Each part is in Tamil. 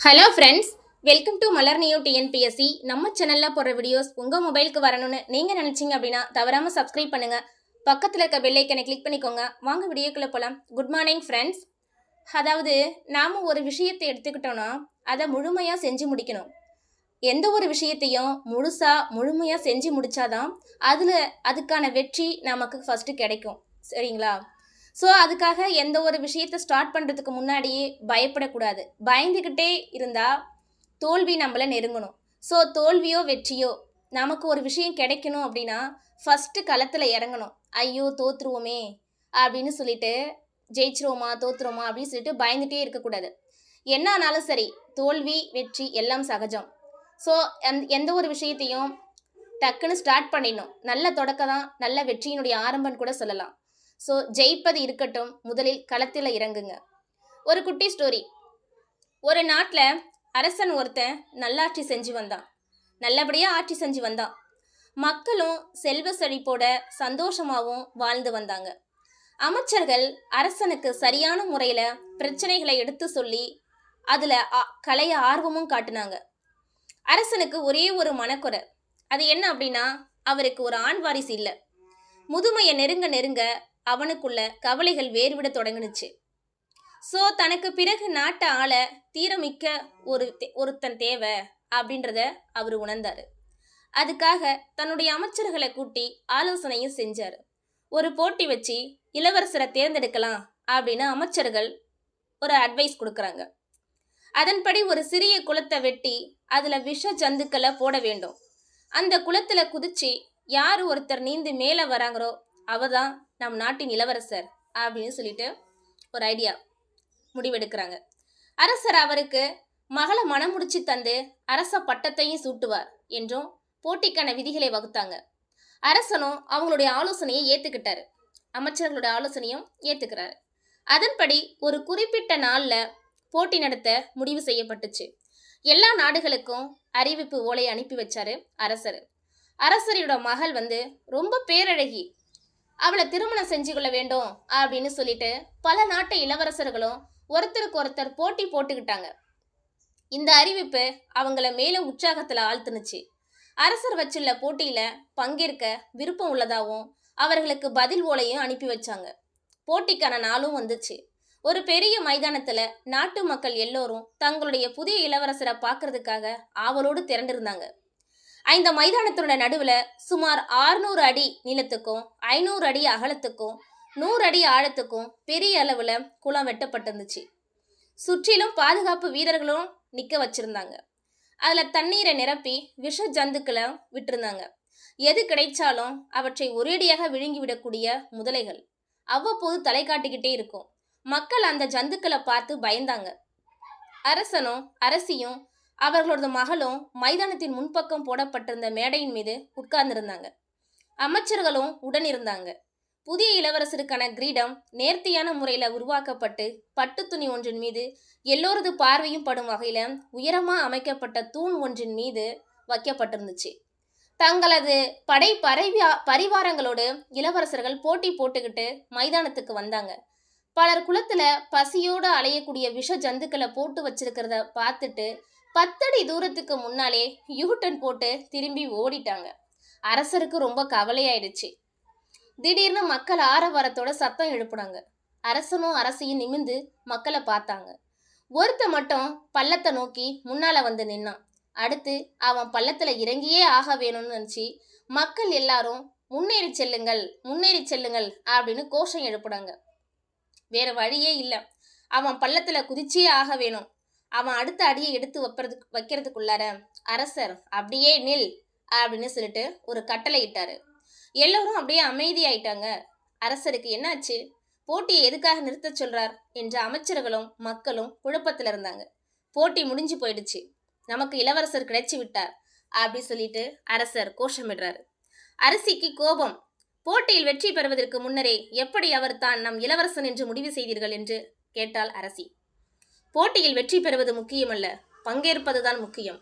Hello friends welcome to Malar new TNPSC நம்ம சேனலில் போடுற வீடியோஸ் உங்கள் மொபைலுக்கு வரணும்னு நீங்கள் நினச்சிங்க அப்படின்னா தவறாமல் சப்ஸ்கிரைப் பண்ணுங்கள் பக்கத்தில் இருக்க பெல்லைக்கனை கிளிக் பண்ணிக்கோங்க. வாங்க வீடியோக்குள்ளே போகலாம் குட் மார்னிங் ஃப்ரெண்ட்ஸ் அதாவது நாம் ஒரு விஷயத்தை எடுத்துக்கிட்டோன்னா அதை முழுமையாக செஞ்சு முடிக்கணும். எந்த ஒரு விஷயத்தையும் முழுசாக முழுமையாக செஞ்சு முடித்தாதான் அதில் அதுக்கான வெற்றி நமக்கு ஃபஸ்ட்டு கிடைக்கும். சரிங்களா? ஸோ அதுக்காக எந்த ஒரு விஷயத்தை ஸ்டார்ட் பண்ணுறதுக்கு முன்னாடியே பயப்படக்கூடாது. பயந்துக்கிட்டே இருந்தால் தோல்வி நம்மளை நெருங்கணும். ஸோ தோல்வியோ வெற்றியோ நமக்கு ஒரு விஷயம் கிடைக்கணும் அப்படின்னா ஃபஸ்ட்டு களத்தில் இறங்கணும். ஐயோ தோத்துருவோமே அப்படின்னு சொல்லிட்டு ஜெயிச்சிருவோமா தோத்துருவோமா அப்படின்னு சொல்லிட்டு பயந்துட்டே இருக்கக்கூடாது. என்ன ஆனாலும் சரி தோல்வி வெற்றி எல்லாம் சகஜம். ஸோ எந் எந்த ஒரு விஷயத்தையும் டக்குன்னு ஸ்டார்ட் பண்ணிடணும். நல்ல தொடக்கம் தான் நல்ல வெற்றியினுடைய ஆரம்பம்னு கூட சொல்லலாம். ஸோ ஜெயிப்பது இருக்கட்டும் முதலில் களத்தில் இறங்குங்க. ஒரு குட்டி ஸ்டோரி ஒரு நாட்டில் அரசன் ஒருத்தன் நல்லாட்சி செஞ்சு வந்தான். நல்லபடியாக ஆட்சி செஞ்சு வந்தான். மக்களும் செல்வ செழிப்போட சந்தோஷமாகவும் வாழ்ந்து வந்தாங்க. அமைச்சர்கள் அரசனுக்கு சரியான முறையில் பிரச்சனைகளை எடுத்து சொல்லி அதில் கலைய ஆர்வமும் காட்டினாங்க. அரசனுக்கு ஒரே ஒரு மனக்குறை. அது என்ன அப்படின்னா அவருக்கு ஒரு ஆண் வாரிசு இல்லை. முதுமையை நெருங்க நெருங்க அவனுக்குள்ள கவலைகள் வேறுவிட தொடங்குனுச்சு. ஸோ தனக்கு பிறகு நாட்டை ஆள தீரமிக்க ஒரு தே- ஒருத்தன் தேவை அப்படின்றத அவர் உணர்ந்தார். அதுக்காக தன்னுடைய அமைச்சர்களை கூட்டி ஆலோசனையும் செஞ்சார். ஒரு போட்டி வச்சு இளவரசரை தேர்ந்தெடுக்கலாம் அப்படின்னு அமைச்சர்கள் ஒரு அட்வைஸ் கொடுக்குறாங்க. அதன்படி ஒரு சிறிய குளத்தை வெட்டி அதில் விஷ ஜந்துக்களை போட வேண்டும். அந்த குளத்தில் குதிச்சு யார் ஒருத்தர் நீந்து மேலே வராங்களோ அவர் தான் நம் நாட்டின் இளவரசர் அப்படின்னு சொல்லிட்டு ஒரு ஐடியா முடிவெடுக்கிறாங்க. அரசர் அவருக்கு மகளை மனம் முடிச்சு தந்து அரச பட்டத்தையும் சூட்டுவார் என்றும் போட்டிக்கான விதிகளை வகுத்தாங்க. அரசனும் அவங்களுடைய ஆலோசனையை ஏத்துக்கிட்டாரு. அமைச்சர்களுடைய ஆலோசனையும் ஏத்துக்கிறாரு. அதன்படி ஒரு குறிப்பிட்ட நாள்ல போட்டி நடத்த முடிவு செய்யப்பட்டுச்சு. எல்லா நாடுகளுக்கும் அறிவிப்பு ஓலை அனுப்பி வச்சாரு அரசர். அரசரோட மகள் வந்து ரொம்ப பேரழகி அவளை திருமணம் செஞ்சு கொள்ள வேண்டும் அப்படின்னு சொல்லிட்டு பல நாட்டு இளவரசர்களும் ஒருத்தருக்கு ஒருத்தர் போட்டி போட்டுக்கிட்டாங்க. இந்த அறிவிப்பு அவங்கள மேலும் உற்சாகத்தில் ஆழ்த்துனுச்சு. அரசர் வச்சுள்ள போட்டியில் பங்கேற்க விருப்பம் உள்ளதாகவும் அவர்களுக்கு பதில் ஓலையும் அனுப்பி வச்சாங்க. போட்டிக்கான நாளும் வந்துச்சு. ஒரு பெரிய மைதானத்தில் நாட்டு மக்கள் எல்லோரும் தங்களுடைய புதிய இளவரசரை பார்க்கறதுக்காக ஆவலோடு திரண்டிருந்தாங்க. இந்த மைதானத்தோட நடுவில் சுமார் 600 அடி நீளத்துக்கும் ஐநூறு அடி அகலத்துக்கும் நூறு அடி ஆழத்துக்கும் பெரிய அளவில் குளம் வெட்டப்பட்டிருந்துச்சு. சுற்றிலும் பாதுகாப்பு வீரர்களும் நிற்க வச்சுருந்தாங்க. அதில் தண்ணீரை நிரப்பி விஷ ஜந்துக்களை விட்டுருந்தாங்க. எது கிடைச்சாலும் அவற்றை ஒரேடியாக விழுங்கி விடக்கூடிய முதலைகள். அவ்வப்போது தலை காட்டிக்கிட்டே இருக்கும். மக்கள் அந்த ஜந்துக்களை பார்த்து பயந்தாங்க. அரசனும் அரசியும் அவர்களோட மகளும் மைதானத்தின் முன்பக்கம் போடப்பட்டிருந்த மேடையின் மீது உட்கார்ந்திருந்தாங்க. அமைச்சர்களும் உடனிருந்தாங்க. புதிய இளவரசருக்கான கிரீடம் நேர்த்தியான முறையில் உருவாக்கப்பட்டு பட்டு துணி ஒன்றின் மீது எல்லோரது பார்வையும் படும் வகையில் உயரமாக அமைக்கப்பட்ட தூண் ஒன்றின் மீது வைக்கப்பட்டிருந்துச்சு. தங்களது படை பரிவா பரிவாரங்களோடு இளவரசர்கள் போட்டி போட்டுக்கிட்டு மைதானத்துக்கு வந்தாங்க. பலர் குளத்துல பசியோடு அலையக்கூடிய விஷ ஜந்துக்களை போட்டு வச்சிருக்கிறத பார்த்துட்டு பத்தடி தூரத்துக்கு முன்னாலே யூட்டன் போட்டு திரும்பி ஓடிட்டாங்க. அரசருக்கு ரொம்ப கவலையாயிடுச்சு. திடீர்னு மக்கள் ஆரவாரத்தோட சத்தம் எழுப்புனாங்க. அரசனும் அரசியும் நிமிந்து மக்களை பார்த்தாங்க. ஒருத்த மட்டும் பள்ளத்தை நோக்கி முன்னால வந்து நின்னான். அடுத்து அவன் பள்ளத்துல இறங்கியே ஆக வேணும்னு நினச்சி மக்கள் எல்லாரும் முன்னேறி செல்லுங்கள் முன்னேறி செல்லுங்கள் அப்படின்னு கோஷம் எழுப்புனாங்க. வேற வழியே இல்லை. அவன் பள்ளத்துல குதிச்சே ஆக வேணும். அவன் அடுத்த அடியை எடுத்து வைப்பறதுக்கு வைக்கிறதுக்குள்ளார அரசர் அப்படியே நில் அப்படின்னு சொல்லிட்டு ஒரு கட்டளை இட்டாரு. எல்லோரும் அப்படியே அமைதியாயிட்டாங்க அரசருக்கு என்னாச்சு? போட்டியை எதுக்காக நிறுத்தச் சொல்றார்? என்ற அமைச்சர்களும் மக்களும் குழப்பத்தில் இருந்தாங்க. போட்டி முடிஞ்சு போயிடுச்சு. நமக்கு இளவரசர் கிடைச்சி விட்டார் அப்படி சொல்லிட்டு அரசர் கோஷமிடுறாரு. அரசிக்கு கோபம். போட்டியில் வெற்றி பெறுவதற்கு முன்னரே எப்படி அவர் தான் நம் இளவரசன் என்று முடிவு செய்தீர்கள் என்று கேட்டாள் அரசி. போட்டியில் வெற்றி பெறுவது முக்கியமல்ல பங்கேற்பதுதான் முக்கியம்.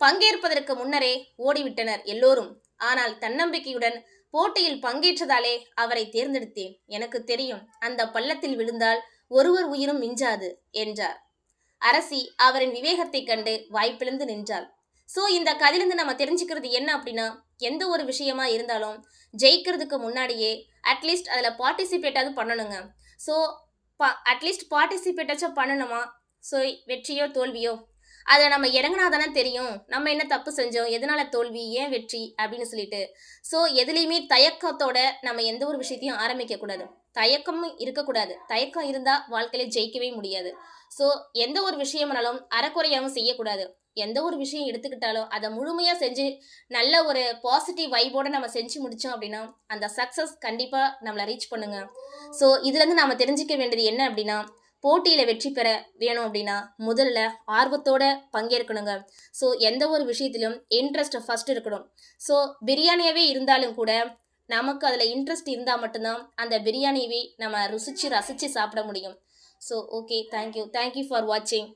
பங்கேற்பதற்கு முன்னரே ஓடிவிட்டனர் எல்லோரும். ஆனால் தன்னம்பிக்கையுடன் போட்டியில் பங்கேற்றதாலே அவரை தேர்ந்தெடுத்தேன். எனக்கு தெரியும் அந்த பள்ளத்தில் விழுந்தால் ஒருவர் உயிரும் மிஞ்சாது என்றார். அரசி அவரின் விவேகத்தை கண்டு வாய்ப்பிழந்து நின்றாள். ஸோ இந்த கதையிலிருந்து நம்ம தெரிஞ்சுக்கிறது என்ன அப்படின்னா எந்த ஒரு விஷயமா இருந்தாலும் ஜெயிக்கிறதுக்கு முன்னாடியே அட்லீஸ்ட் அதில் பார்ட்டிசிபேட்டாவது பண்ணணுங்க. ஸோ பா அட்லீஸ்ட் பார்ட்டிசிபேட்டாச்சும் பண்ணணுமா? ஸோ வெற்றியோ தோல்வியோ? அதில் நம்ம இறங்கினா தானே தெரியும். நம்ம என்ன தப்பு செஞ்சோம்? எதனால தோல்வி? ஏன் வெற்றி? அப்படின்னு சொல்லிட்டு. ஸோ எதுலேயுமே தயக்கத்தோட நம்ம எந்த ஒரு விஷயத்தையும் ஆரம்பிக்கக்கூடாது தயக்கமும் இருக்கக்கூடாது. தயக்கம் இருந்தால் வாழ்க்கையில ஜெயிக்கவே முடியாது. ஸோ எந்த ஒரு விஷயம்னாலும் அறக்குறையாகவும் செய்யக்கூடாது. எந்த ஒரு விஷயம் எடுத்துக்கிட்டாலும் அதை முழுமையாக செஞ்சு நல்ல ஒரு பாசிட்டிவ் வைபோடு நம்ம செஞ்சு முடித்தோம் அப்படின்னா அந்த சக்ஸஸ் கண்டிப்பாக நம்மளை ரீச் பண்ணுங்க. ஸோ இதுலேருந்து நாம் தெரிஞ்சுக்க வேண்டியது என்ன அப்படின்னா போட்டியில் வெற்றி பெற வேணும் அப்படின்னா முதல்ல ஆர்வத்தோட பங்கேற்கணுங்க. ஸோ எந்த ஒரு விஷயத்திலும் இன்ட்ரெஸ்ட் ஃபர்ஸ்ட் இருக்கணும். ஸோ பிரியாணியாகவே இருந்தாலும் கூட நமக்கு அதில் இன்ட்ரெஸ்ட் இருந்தால் மட்டும்தான் அந்த பிரியாணியை நம்ம ருசித்து ரசித்து சாப்பிட முடியும். So okay thank you thank you for வாட்சிங்